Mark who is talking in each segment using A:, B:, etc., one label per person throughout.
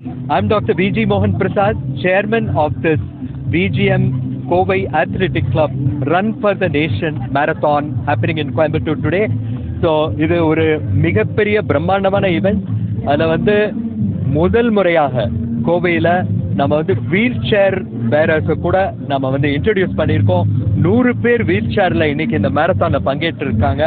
A: I'm Dr. B.G. Mohan Prasad, chairman of this BGM Kovai Athletic Club Run for the Nation Marathon happening in Coimbatore today. So இது ஒரு மிகப்பெரிய பிரம்மாண்டமான event அதில் வந்து முதல் முறையாக கோவையில் நம்ம வந்து வீல் சேர் பேரர்ஸை கூட நம்ம வந்து இன்ட்ரடியூஸ் பண்ணியிருக்கோம் நூறு பேர் வீல் சேரில் இன்னைக்கு இந்த மேரத்தானில் பங்கேற்றிருக்காங்க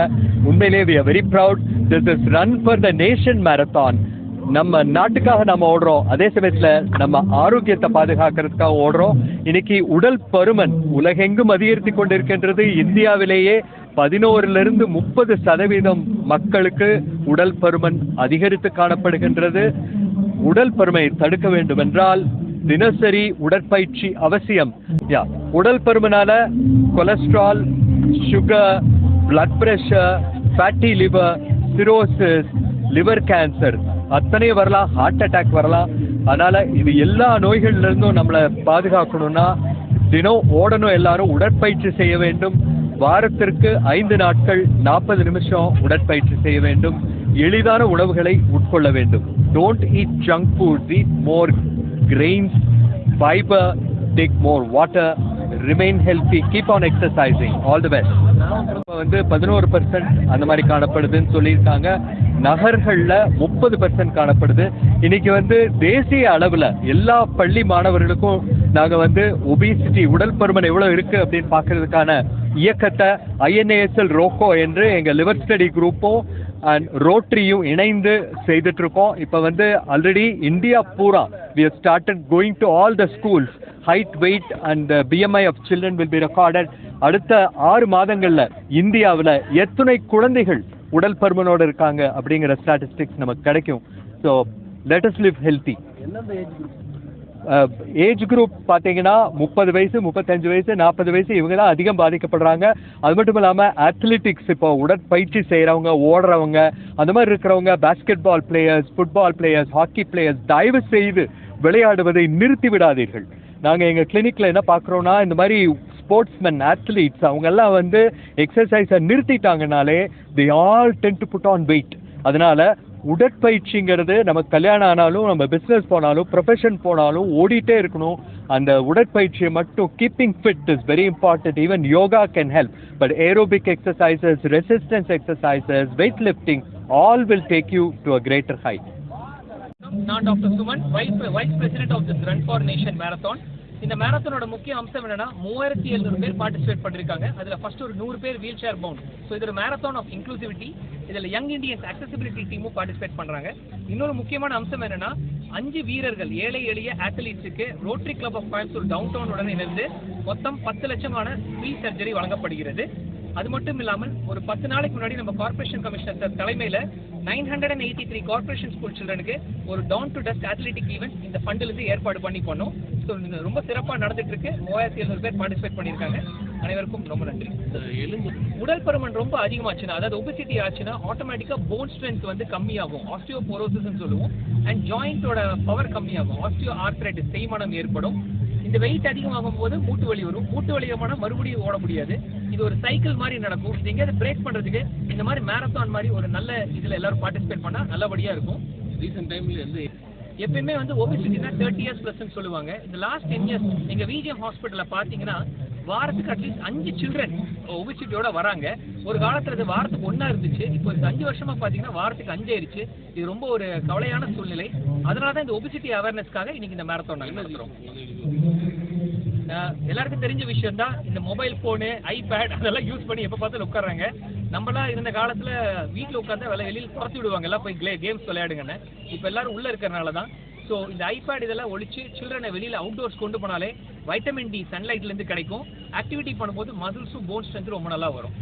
A: உண்மையிலேயே we are very proud this is run for the nation marathon நம்ம நாட்டுக்காக நம்ம ஓடுறோம். அதே சமயத்தில் நம்ம ஆரோக்கியத்தை பாதுகாக்கிறதுக்காக ஓடுறோம். இன்னைக்கு உடல் பருமன் உலகெங்கும் அதிகரித்து கொண்டிருக்கின்றது. இந்தியாவிலேயே பதினோரிலிருந்து முப்பது சதவீதம் மக்களுக்கு உடல் பருமன் அதிகரித்து காணப்படுகின்றது. உடல் பருமை தடுக்க வேண்டும் என்றால் தினசரி உடற்பயிற்சி அவசியம். யா உடல் பருமனால cholesterol sugar blood pressure fatty liver cirrhosis liver cancer அத்தனை வரலாம் ஹார்ட் அட்டாக் வரலாம். அதனால இது எல்லா நோய்கள்ல இருந்தும் நம்மளை பாதுகாக்கணும்னா தினம் ஓடணும் எல்லாரும் உடற்பயிற்சி செய்ய வேண்டும். வாரத்திற்கு ஐந்து நாட்கள் நாற்பது நிமிஷம் உடற்பயிற்சி செய்ய வேண்டும். எளிதான உணவுகளை உட்கொள்ள வேண்டும். Don't eat junk foods eat more grains fibre take more water remain healthy keep on exercising all the best இப்போ வந்து பதினோரு பர்சன்ட் அந்த மாதிரி காணப்படுதுன்னு சொல்லியிருக்காங்க. நகர்களில் முப்பது பர்சன்ட் காணப்படுது. இன்னைக்கு வந்து தேசிய அளவில் எல்லா பள்ளி மாணவர்களுக்கும் நாங்கள் வந்து ஒபிசிட்டி உடல் பருமன் எவ்வளோ இருக்குது அப்படின்னு பார்க்கறதுக்கான இயக்கத்தை ஐஎன்ஏஎஸ்எல் ரோக்கோ என்று எங்கள் லிவர் ஸ்டடி குரூப்பும் அண்ட் ரோட்ரியும் இணைந்து செய்துட்டு இருக்கோம் இப்போ வந்து ஆல்ரெடி இந்தியா பூரா we have started going to all the schools height weight and the BMI of children will be அடுத்த ஆறு மாதங்களில் இந்தியாவில் எத்தனை குழந்தைகள் உடல் பருமனோடு இருக்காங்க அப்படிங்கிற ஸ்டாட்டிஸ்டிக்ஸ் நமக்கு கிடைக்கும். So let live healthy age group பார்த்தீங்கன்னா முப்பது வயசு முப்பத்தஞ்சு வயசு நாற்பது வயசு இவங்க தான் அதிகம் பாதிக்கப்படுறாங்க. அது மட்டும் இல்லாமல் அத்லெட்டிக்ஸ் இப்போ உடற்பயிற்சி செய்கிறவங்க ஓடுறவங்க அந்த மாதிரி இருக்கிறவங்க basketball players football players hockey players தயவு செய்து விளையாடுவதை நிறுத்தி விடாதீர்கள். நாங்கள் எங்கள் கிளினிக்கில் என்ன பார்க்குறோன்னா இந்த மாதிரி ஸ்போர்ட்ஸ்மென் அத்லீட்ஸ் அவங்கெல்லாம் வந்து எக்ஸசைஸை நிறுத்திட்டாங்கனாலே they all tend to put on weight அதனால உடற்பயிற்சிங்கிறது நமக்கு கல்யாணம் ஆனாலும் நம்ம பிஸ்னஸ் போனாலும் ப்ரொஃபஷன் போனாலும் ஓடிட்டே இருக்கணும். அந்த உடற்பயிற்சியை மட்டும் keeping fit is very important even yoga can help but aerobic exercises resistance exercises weight lifting all will take you to a greater height
B: நான் doctor Suman vice vice president of this run for nation marathon இந்த மேரத்தானோட முக்கிய அம்சம் என்னன்னா மூவாயிரத்தி எழுநூறு பேர் participate பண்ணிருக்காங்க. அதுல ஃபர்ஸ்ட் ஒரு நூறு பேர் வீல் சேர் பவுண்ட் ஸோ இது ஒரு மேரத்தான் ஆஃப் இன்க்ளூசிவிட்டி இதுல யங் இண்டியன்ஸ் அக்சசிபிலிட்டி டீமும் பார்ட்டிசிபேட் பண்றாங்க. இன்னொரு முக்கியமான அம்சம் என்னன்னா அஞ்சு வீரர்கள் ஏழை எளிய அத்லீட்ஸுக்கு rotary club of Coimbatore town டவுனுடன் இணைந்து மொத்தம் பத்து லட்சமான ஃப்ரீ சர்ஜரி வழங்கப்படுகிறது. அது மட்டும் இல்லாமல் ஒரு பத்து நாளைக்கு முன்னாடி நம்ம கார்ப்பரேஷன் கமிஷனர் சார் தலைமையில nine hundred and eighty three corporation school சில்ட்ரனுக்கு ஒரு dawn to dusk athletic event இந்த ஃபண்டிலிருந்து ஏற்பாடு பண்ணி பண்ணோம். ஸோ ரொம்ப சிறப்பாக நடந்துட்டு இருக்கு மூவாயிரத்தி எழுநூறு பேர் பார்ட்டிசிபேட் பண்ணியிருக்காங்க. அனைவருக்கும் ரொம்ப நன்றி. உடல் பருமன் ரொம்ப அதிகமாச்சுன்னா அதாவது ஒபிசிட்டி ஆச்சுன்னா ஆட்டோமேட்டிக்கா போன் ஸ்ட்ரென்த் வந்து கம்மியாகும். ஆஸ்டியோபோரோசிஸ் சொல்லுவோம். அண்ட் ஜாயிண்டோட பவர் கம்மியாகும். ஆஸ்டியோ ஆர்த்ரைட்டிஸ் தேய்மானம் ஏற்படும். இந்த வெயிட் அதிகமாகும் போது மூட்டு வலி வரும். மூட்டு வலி ஆனா மறுபடியும் ஓட முடியாது. இது ஒரு சைக்கிள் மாதிரி நடக்கும். இது எங்கேயாவது பிரேக் பண்றதுக்கு இந்த மாதிரி மேரத்தான் மாதிரி ஒரு நல்ல இதுல எல்லாரும் பார்ட்டிசிபேட் பண்ணா நல்லபடியா இருக்கும். ரீசெண்ட் டைம்ல இருந்து எப்பயுமே வந்து ஒபிசிட்டினா தேர்ட்டி இயர்ஸ் ப்ளஸ்ன்னு சொல்லுவாங்க. இந்த லாஸ்ட் டென் இயர்ஸ் எங்க விஜிஎம் ஹாஸ்பிட்டலில் பாத்தீங்கன்னா வாரத்துக்கு அட்லீஸ்ட் அஞ்சு சில்ட்ரன் ஒபிசிட்டியோட வராங்க. ஒரு காலத்துல இது வாரத்துக்கு ஒன்றா இருந்துச்சு. இப்போ இந்த அஞ்சு வருஷமா பாத்தீங்கன்னா வாரத்துக்கு அஞ்சு இது ரொம்ப ஒரு கவலையான சூழ்நிலை. அதனால தான் இந்த ஒபிசிட்டி அவேர்னஸ்க்காக இன்னைக்கு இந்த மேரத்தான் நாங்கள் நடத்துறோம். எல்லாருக்கும் தெரிஞ்ச விஷயம் தான் இந்த மொபைல் போனு ஐபேட் அதெல்லாம் யூஸ் பண்ணி எப்போ பார்த்தாலும் உட்கார்றாங்க. நம்மளா இருந்த காலத்துல வீட்டில் உட்காந்து வேலை வெளியில் துரத்தி விடுவாங்க. எல்லாம் போய் க்ளே கேம்ஸ் விளையாடுங்கன்னு. இப்போ எல்லாரும் உள்ள இருக்கிறனால தான் ஸோ இந்த ஐபேட் இதெல்லாம் ஒழிச்சு சில்ட்ரனை வெளியில் அவுட்டோர்ஸ் கொண்டு போனாலே வைட்டமின் டி சன்லைட்லேருந்து கிடைக்கும். ஆக்டிவிட்டி பண்ணும்போது மசில்ஸும் போன் ஸ்ட்ரென்த் ரொம்ப நல்லா வரும்.